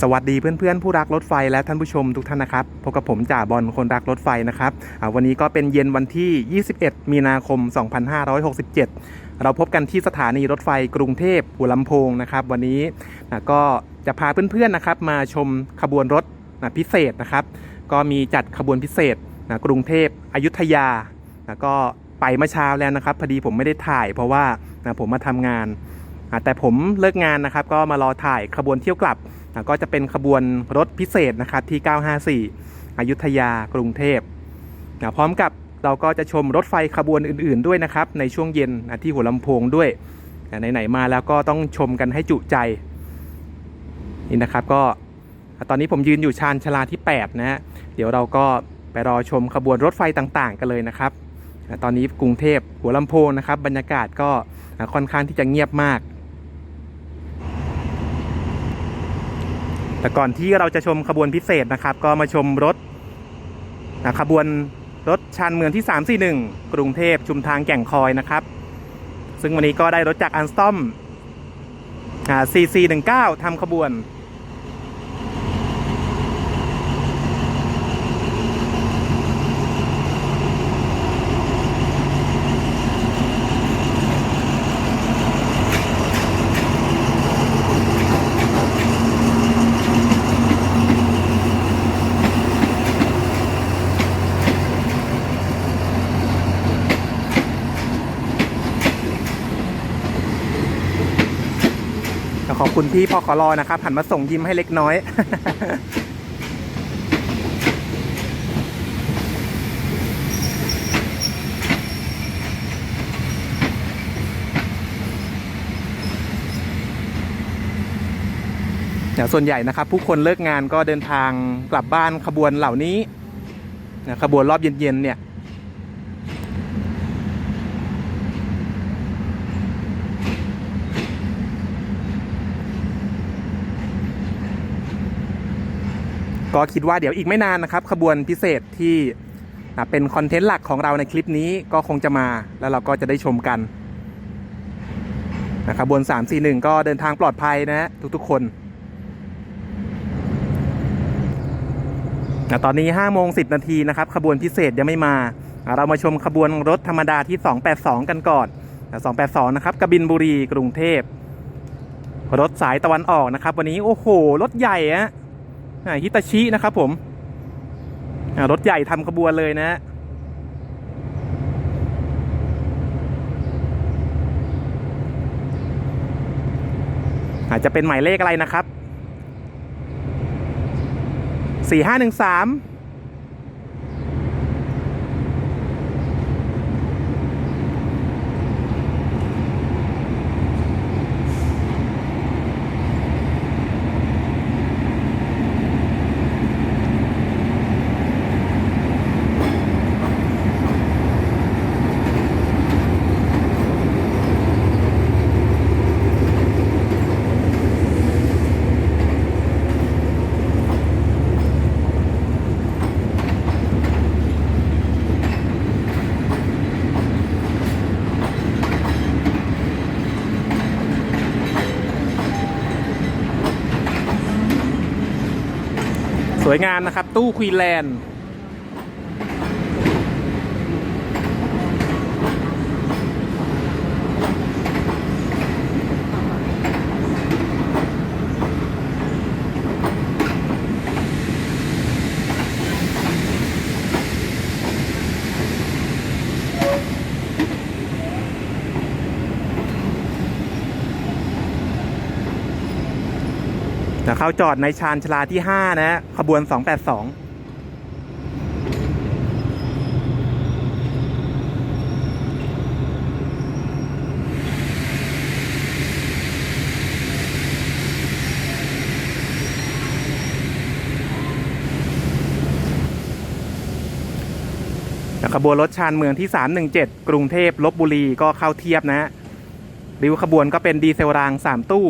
สวัสดีเพื่อนๆ ผู้รักรถไฟและท่านผู้ชมทุกท่านนะครับพบกับผมจ่าบอลคนรักรถไฟนะครับวันนี้ก็เป็นเย็นวันที่ 21 มีนาคม 2567 เราพบกันที่สถานีรถไฟกรุงเทพหัวลำโพงนะครับวันนี้ก็จะพาเพื่อนๆนะครับมาชมขบวนรถพิเศษนะครับ ก็มีจัดขบวนพิเศษกรุงเทพอยุธยาแล้วก็ไปเมื่อเช้าแล้วนะครับพอดีผมไม่ได้ถ่าย เพราะว่าผมมาทำงาน แต่ผมเลิกงานนะครับก็มารอถ่ายขบวนเที่ยวกลับ ก็จะเป็นขบวนรถพิเศษนะครับที่ 954 อยุธยากรุงเทพอ่าพร้อมกับเราก็จะชมรถไฟขบวนอื่น ๆ ด้วยนะครับ ในช่วงเย็นที่หัวลำโพงด้วยอ่าไหนๆมาแล้วก็ต้องชมกันให้จุใจนี่นะครับก็ตอนนี้ผมยืนอยู่ชานชาลาที่ 8 นะฮะเดี๋ยวเราก็ไปรอชมขบวนรถไฟต่างๆ กันเลยนะครับ ตอนนี้กรุงเทพหัวลำโพงนะครับ บรรยากาศก็ค่อนข้างที่จะเงียบมาก แต่ก่อนที่เราจะชมขบวนพิเศษนะครับ ก็มาชมรถนะขบวนรถชานเมืองที่ 341 กรุงเทพชุมทางแก่งคอยนะครับ ซึ่งวันนี้ก็ได้รถจากอันสตอม4419 ทำขบวน คุณพี่พอขอรอนะครับหันมาส่งยิ้มให้เล็กน้อย อย่างส่วนใหญ่นะครับ ผู้คนเลิกงานก็เดินทางกลับบ้านขบวนเหล่านี้ขบวนรอบเย็นๆเนี่ย ก็คิดว่าเดี๋ยวอีกไม่นานนะครับขบวนพิเศษที่เป็นคอนเทนต์หลักของเราในคลิปนี้ก็คงจะมาแล้วเราก็จะได้ชมกันนะขบวน341 ก็เดินทางปลอดภัยนะฮะทุกๆ คนนะตอนนี้5โมง10 นาทีนะครับ ขบวนพิเศษยังไม่มา เรามาชมขบวนรถธรรมดาที่ 282 กันก่อน 282 นะครับกบินบุรีกรุงเทพ รถสายตะวันออกนะครับ วันนี้โอ้โห รถใหญ่ฮะ ฮิตาชินะครับผมรถใหญ่ทำขบวนเลยนะฮะอาจจะเป็นหมายเลขอะไรนะครับสี่ห้าหนึ่งสาม วยงามนะครับ ตู้ควีนแลนด์ จะเขาจอดในชานชลาที่ 5นะฮะขบวน 282ขบวนรถชานเมืองที่ 317 กรุงเทพลบบุรีก็เข้าเทียบนะฮะริ้วขบวนก็เป็นดีเซลราง 3 ตู้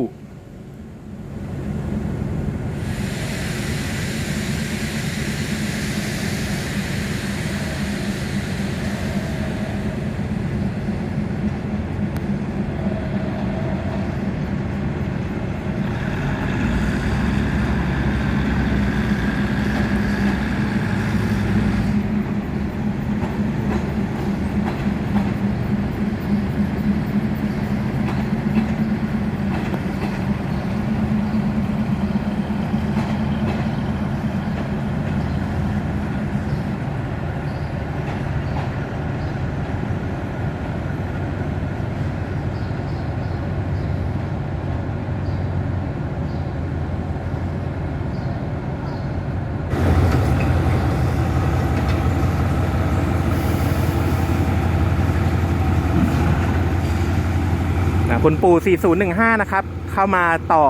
คุณปู่4015 นะครับ เข้ามาต่อ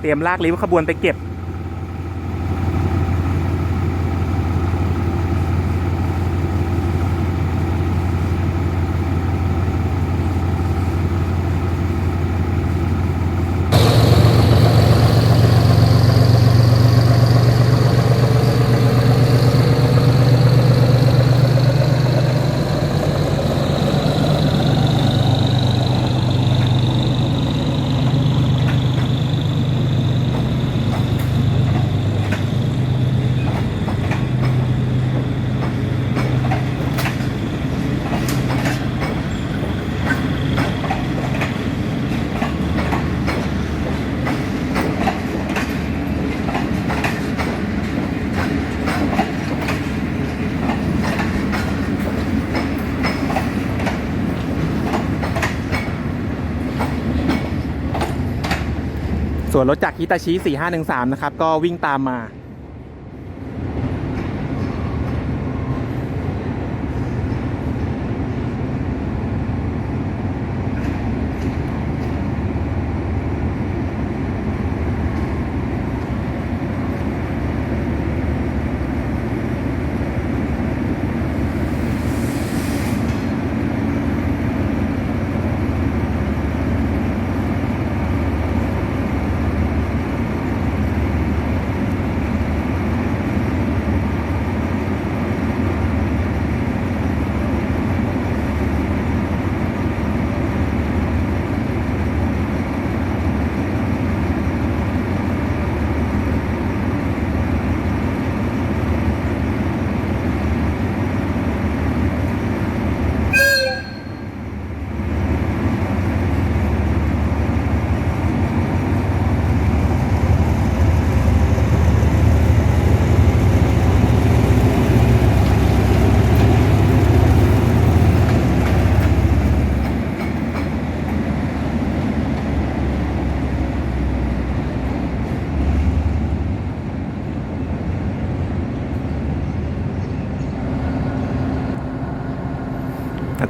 เตรียมลากลิ้วขบวนไปเก็บ ส่วนรถจากฮิตาชิ4513 นะครับ ก็วิ่งตามมา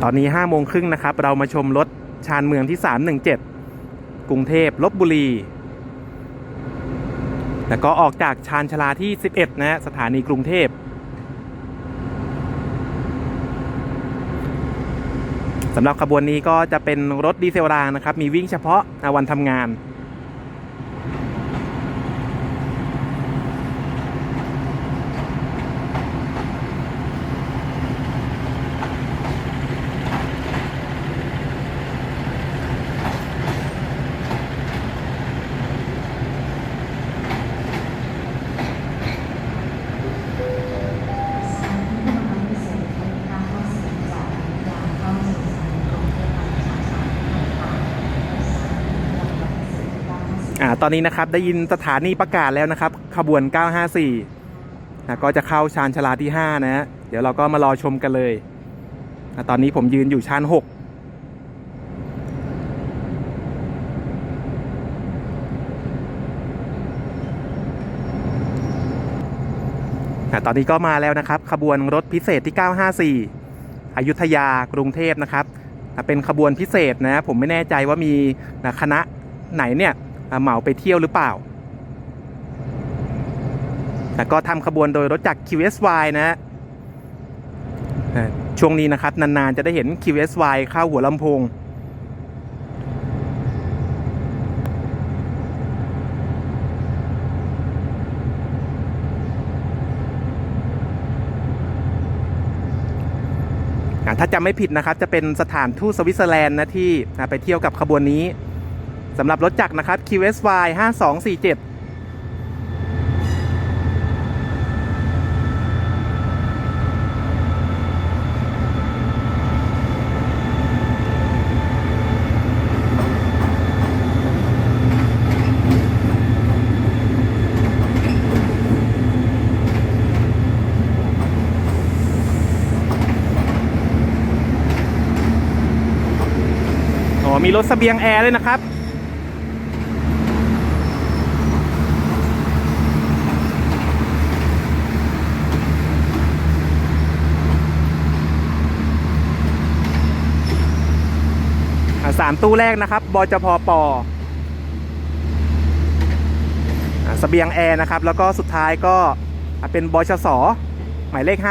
อนนี้5โมงครึ่งนะครับ เรามาชมรถชานเมืองที่ 317 กรุงเทพลบบุรี แล้วก็ออกจากชานชลาที่ 11 นะฮะสถานีกรุงเทพสำหรับขบวนนี้ก็จะเป็นรถดีเซลรางนะครับ มีวิ่งเฉพาะวันทำงาน อ่า ตอนนี้นะครับได้ยินสถานีประกาศแล้วนะครับ ขบวน 954นะก็จะเข้าชานชาลาที่ 5 นะฮะเดี๋ยวเราก็มารอชมกันเลยอะตอนนี้ผมยืนอยู่ชาน6อะตอนนี้ก็มาแล้วนะครับ ขบวนรถพิเศษที่ 954 อยุธยากรุงเทพนะครับอะเป็นขบวนพิเศษนะ ผมไม่แน่ใจว่ามีนะคณะไหนเนี่ย เหมาไปเที่ยวหรือเปล่าแต่ก็ทำขบวนโดยรถจัก QSY นะฮะช่วงนี้นะครับ นานๆ จะได้เห็น QSY เข้าหัวลำโพงถ้าจำไม่ผิดนะครับ จะเป็นสถานทูตสวิตเซอร์แลนด์นะที่ไปเที่ยวกับขบวนนี้ สำหรับรถจักรนะครับ QSY 5247อ๋อมีรถเสบียงแอร์ด้วยนะครับ อะสามตู้แรกนะครับบจพปอ่าเบียงแอร์นะครับ แล้วก็สุดท้ายก็เป็นบชสหมายเลข 504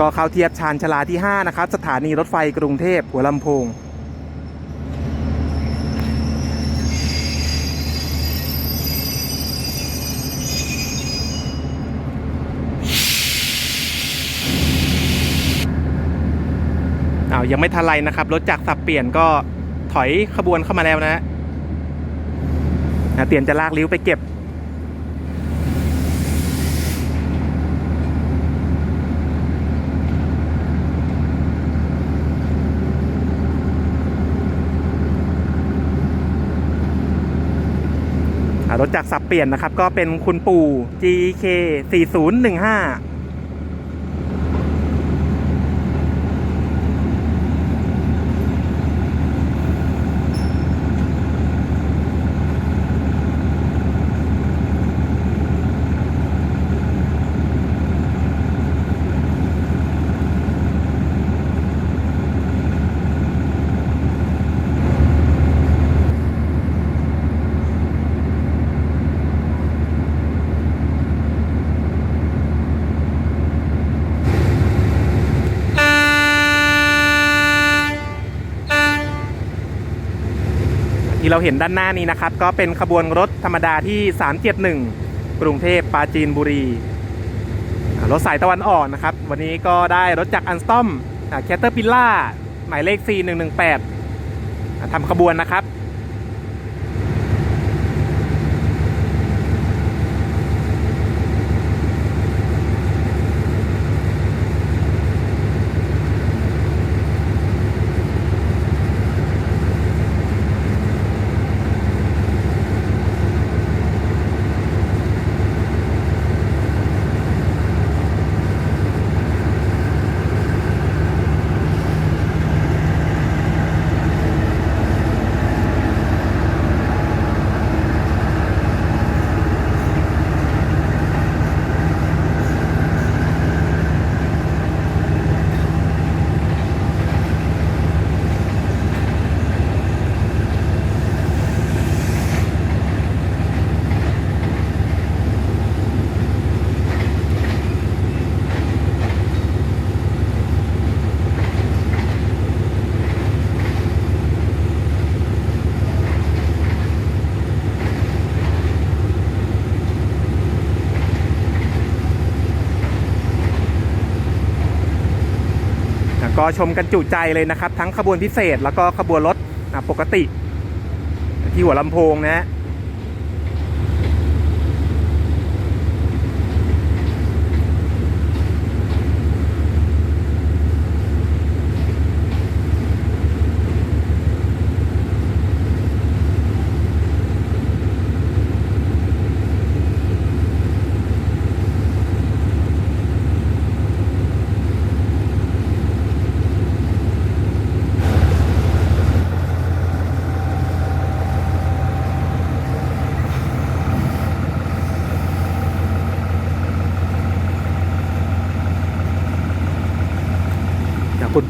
ก็เข้าเทียบชานชลาที่ 5 นะครับ สถานีรถไฟกรุงเทพหัวลำโพง ยังไม่ทันไรนะครับ รถจากสับเปลี่ยนก็ถอยขบวนเข้ามาแล้วนะนะเตรียมจะลากลิ้วไปเก็บ รถจากสับเปลี่ยนนะครับ ก็เป็นคุณปู่ GK 4015 ที่ เราเห็นด้านหน้านี้นะครับ ก็เป็นขบวนรถธรรมดาที่ 371 กรุงเทพปราจีนบุรี รถสายตะวันออกนะครับ วันนี้ก็ได้รถจากอันสตอมแคตเตอร์พิลล่าหมายเลข 4118อ่าทำขบวนนะครับ ก็ชมกันจุใจเลยนะครับ ทั้งขบวนพิเศษแล้วก็ขบวนรถปกติ ที่หัวลำโพงนะ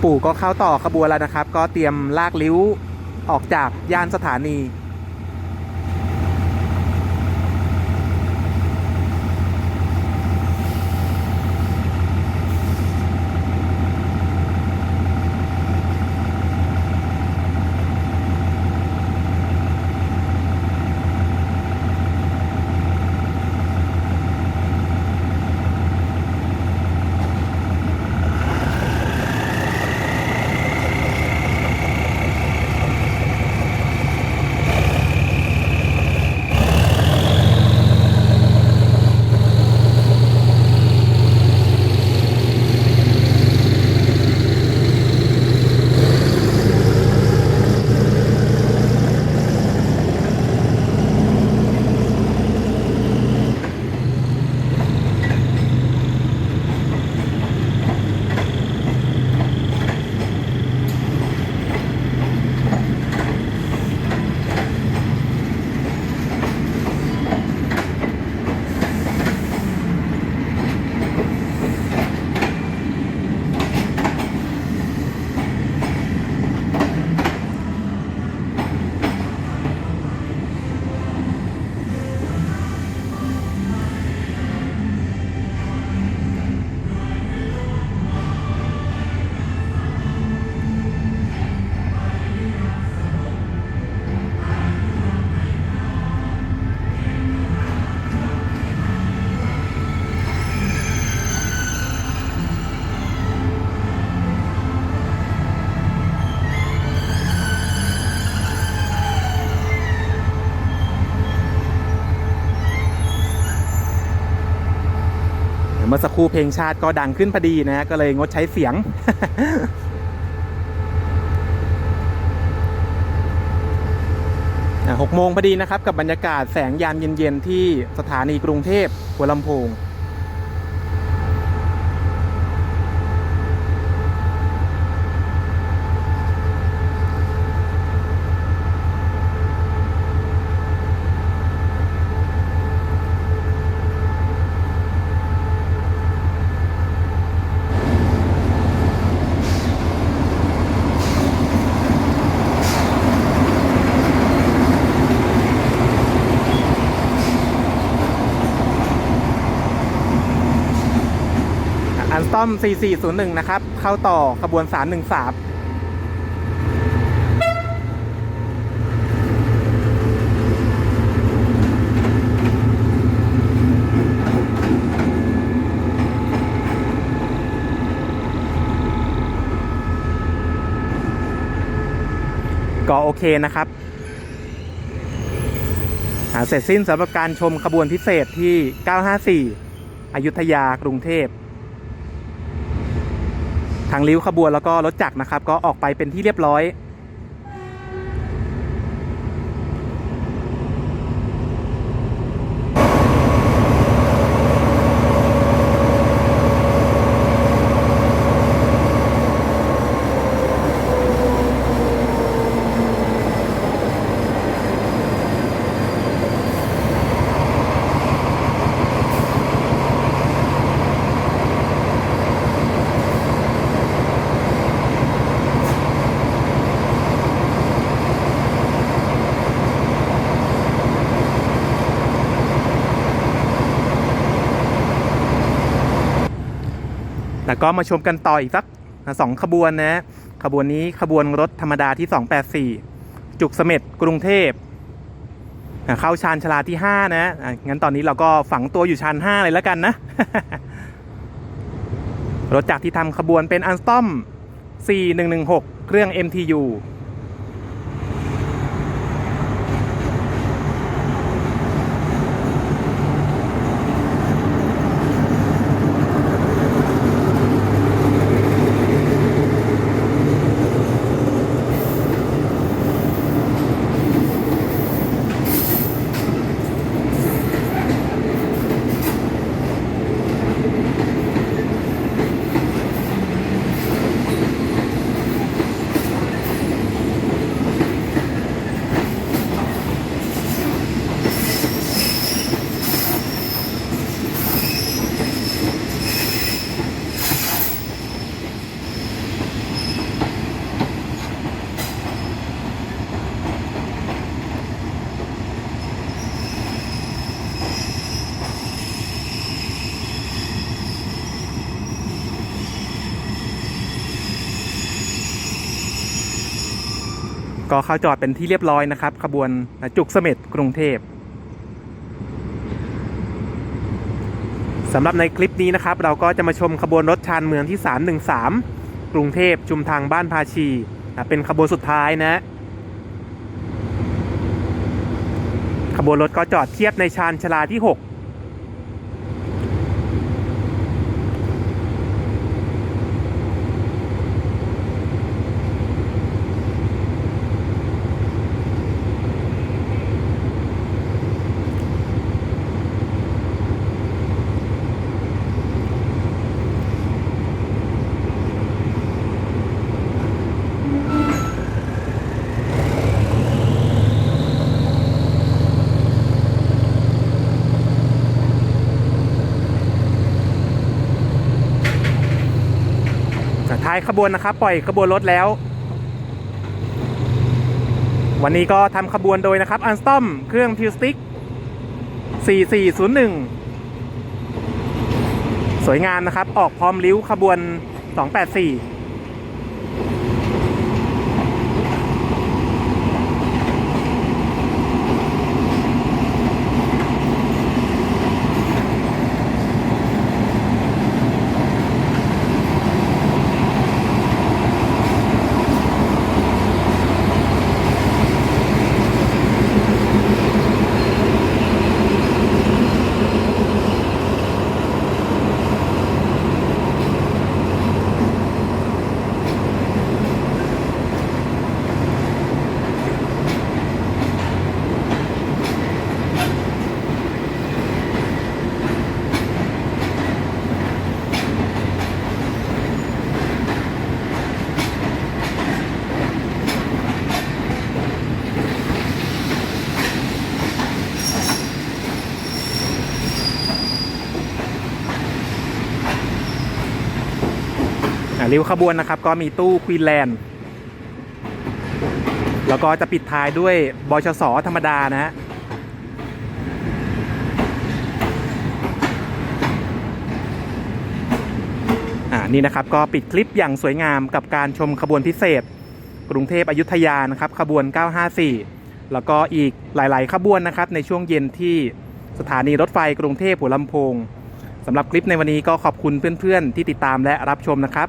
ปู่ก็เข้าต่อขบวนแล้วนะครับ ก็เตรียมลากลิ้วออกจากย่านสถานี มื่อสักครู่เพลงชาติก็ดังขึ้นพอดีนะก็เลยงดใช้เสียง หกโมงพอดีนะครับกับบรรยากาศแสงยามเย็นๆที่สถานีกรุงเทพหัวลำโพง อันสตอม 4401 นะครับ เข้าต่อขบวน 313ก็โอเคนะครับเสร็จสิ้นสำหรับการชมขบวนพิเศษที่ 954 อยุธยากรุงเทพ ทางริ้วขบวนแล้วก็รถจักรนะครับก็ออกไปเป็นที่เรียบร้อย แล้วก็มาชมกันต่ออีกสักสองขบวนนะขบวนนี้ขบวนรถธรรมดาที่ 284 จุกเสม็ดกรุงเทพเข้าชานชาลาที่ 5นะอะงั้นตอนนี้เราก็ฝังตัวอยู่ชาน5เลยแล้วกันนะ รถจากที่ทำขบวนเป็นอันสตอม 4116 เครื่อง MTU ก็เข้าจอดเป็นที่เรียบร้อยนะครับ ขบวนจุกเสม็ดกรุงเทพสำหรับในคลิปนี้นะครับ เราก็จะมาชมขบวนรถชานเมืองที่ 313 กรุงเทพชุมทางบ้านภาชีอะเป็นขบวนสุดท้ายนะ ขบวนรถก็จอดเทียบในชานชลาที่ 6 ท้ายขบวนนะครับ ปล่อยขบวนรถแล้ว วันนี้ก็ทำขบวนโดยนะครับอันสตอมเครื่องทิวสติก4401 สวยงามนะครับ ออกพร้อมริ้วขบวน 284 ริ้วขบวนนะครับ ก็มีตู้ควีนแลนด์แล้วก็จะปิดท้ายด้วยบชสธรรมดานะฮะนี่นะครับก็ปิดคลิปอย่างสวยงามกับการชมขบวนพิเศษ กรุงเทพอยุธยานะครับ ขบวน 954 แล้วก็อีกหลาย ๆ ขบวนนะครับ ในช่วงเย็นที่สถานีรถไฟกรุงเทพหัวลำโพงสำหรับคลิปในวันนี้ก็ขอบคุณเพื่อน ๆ ที่ติดตามและรับชมนะครับ